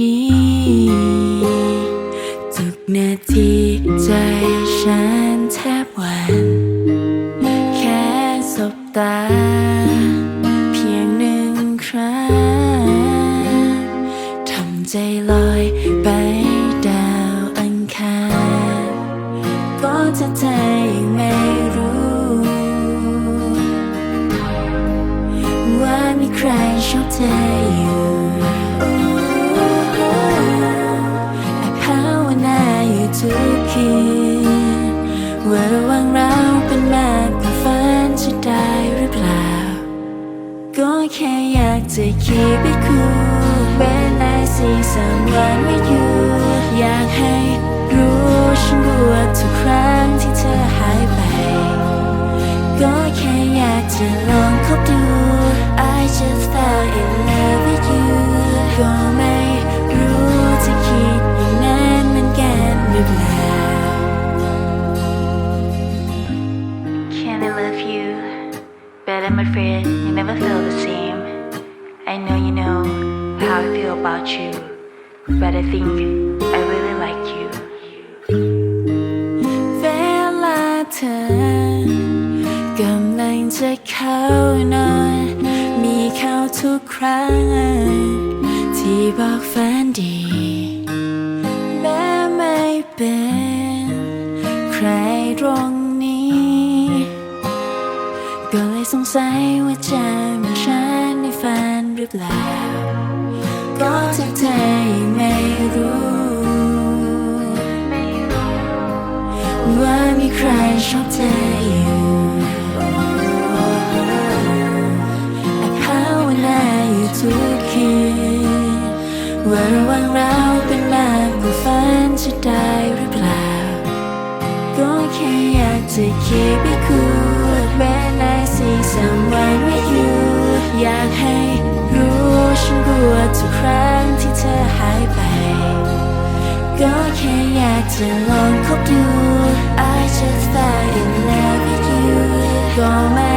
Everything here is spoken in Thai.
นี้ ทุกนาทีใจฉันแทบหวั่นแค่สบตา เพียงหนึ่งครั้งทำใจลอยไปดาวอังคารก็จะใจยังไม่รู้ ว่ามีใครชอบเธออยู่ ว่าระหว่างเราเป็นมากกว่าฝันจะได้หรือเปล่า ก็แค่อยากจะ keep it cool when I see someone with you อยากให้รู้ฉันรู้ว่าทุกครั้งที่เธอหายไป ก็แค่อยากจะลองคบดู I just but I'm afraid you never feel the same I know you know how I feel about you but I think I really like you เวลาเธอกำลังจะเข้านอนมีเข้าทุกครั้ง ที่บอกฝันดี แม้ไม่เป็น ใครตรง สงสัยว่าจะมีฉันในฝันหรือเปล่าก็ถ้าเธอยังไม่รู้ ว่ามีใครชอบเธออยู่แต่ภาวนาอยู่ทุกคืนว่าระหว่างเราเป็นมากกว่าฝันจะได้หรือเปล่า ก็แค่อยากจะ keep it cool when ฉันกลัวทุกครั้งที่เธอหายไป ก็แค่อยากจะลองคบดู I just fell in love with you ก็ไม่